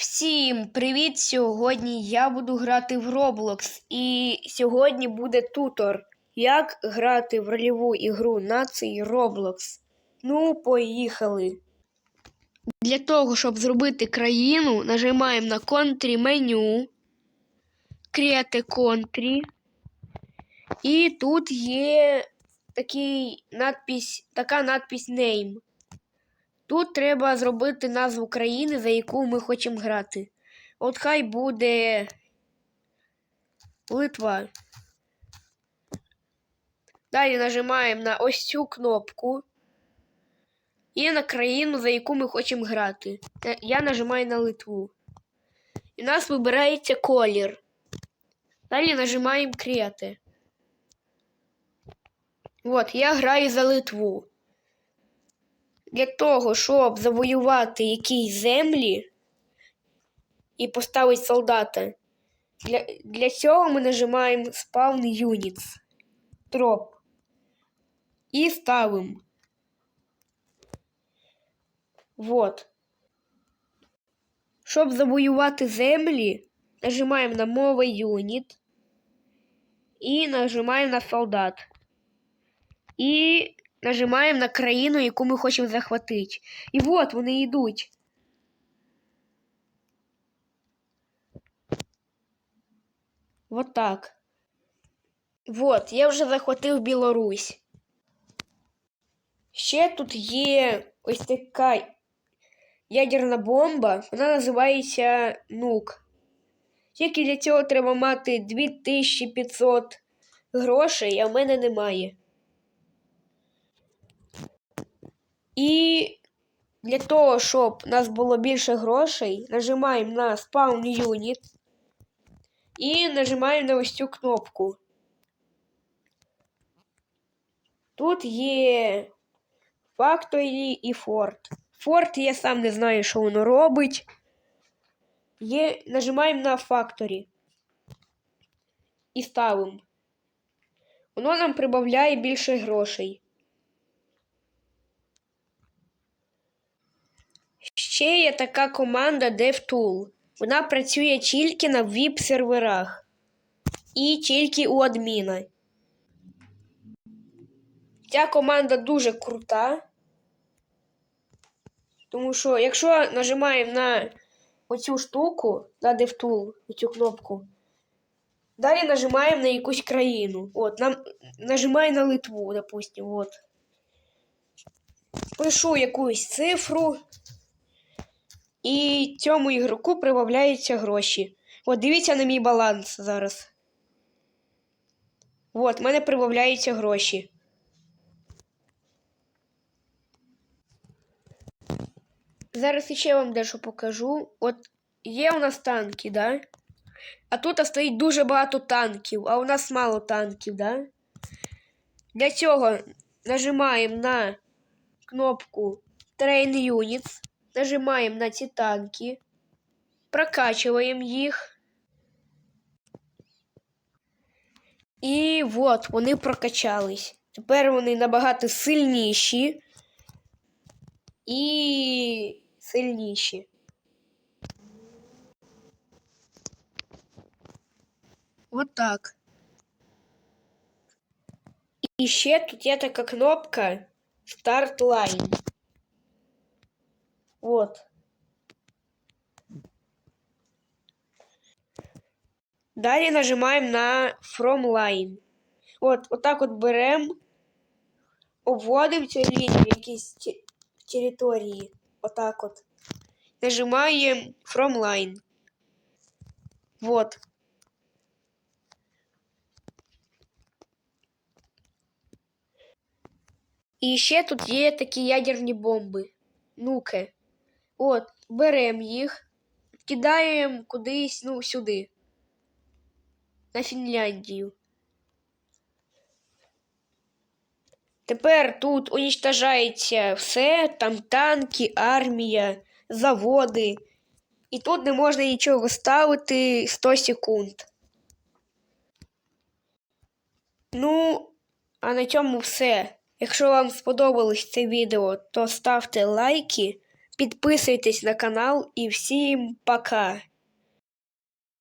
Всім привіт! Сьогодні я буду грати в Roblox і сьогодні буде тутор. Як грати в рольову ігру на цей Roblox. Ну, поїхали. Для того, щоб зробити країну, нажимаємо на контрі меню, Create Country. І тут є такий надпись, така надпись Name. Тут треба зробити назву країни, за яку ми хочемо грати. От хай буде Литва. Далі нажимаємо на ось цю кнопку. І на країну, за яку ми хочемо грати. Я нажимаю на Литву. І у нас вибирається колір. Далі нажимаємо Create. От, я граю за Литву. Для того, щоб завоювати якісь землі і поставити солдата, для, для цього ми нажимаємо Spawn Units. Троп. І ставимо. Вот. Щоб завоювати землі, нажимаємо на мова юніт і нажимаємо на солдат. І нажимаємо на країну, яку ми хочемо захватити. І от вони йдуть. Вот так. Вот, я вже захватив Білорусь. Ще тут є ось така ядерна бомба. Вона називається нук. Тільки для цього треба мати 2500 грошей, а в мене немає. І для того, щоб у нас було більше грошей, нажимаємо на Spawn Unit і нажимаємо на ось цю кнопку. Тут є Factory і Fort. Fort я сам не знаю, що воно робить. Є, Нажимаємо на Factory і ставимо. Воно нам прибавляє більше грошей. Ще є така команда DevTool. Вона працює тільки на віп-серверах і тільки у адміна. Ця команда дуже крута. Тому що, якщо нажимаємо на оцю штуку, на DevTool, оцю кнопку, далі нажимаємо на якусь країну. От, нам нажимаю на Литву, допустим, от. Пишу якусь цифру. І цьому ігроку прибавляються гроші. От, дивіться на мій баланс зараз. От, в мене прибавляються гроші. Зараз ще вам дещо покажу. От є у нас танки, да? А тут стоїть дуже багато танків, а у нас мало танків, да? Для цього нажимаємо на кнопку Train Units. Нажимаємо на ці танки, прокачуємо їх. І от вони прокачались. Тепер вони набагато сильніші і сильніші. От так. І ще тут є така кнопка Start Line. Вот. Далі нажимаємо на From Line. От, отак от беремо, обводимо цю лінію в якійсь те- території. Отак от. Нажимаємо From Line. Вот. І ще тут є такі ядерні бомби. Нуки. От, беремо їх, кидаємо кудись, ну, сюди. На Фінляндію. Тепер тут уничтожається все, там танки, армія, заводи. І тут не можна нічого ставити 100 секунд. Ну, а на цьому все. Якщо вам сподобалось це відео, то ставте лайки підписуйтесь на канал і всім пока!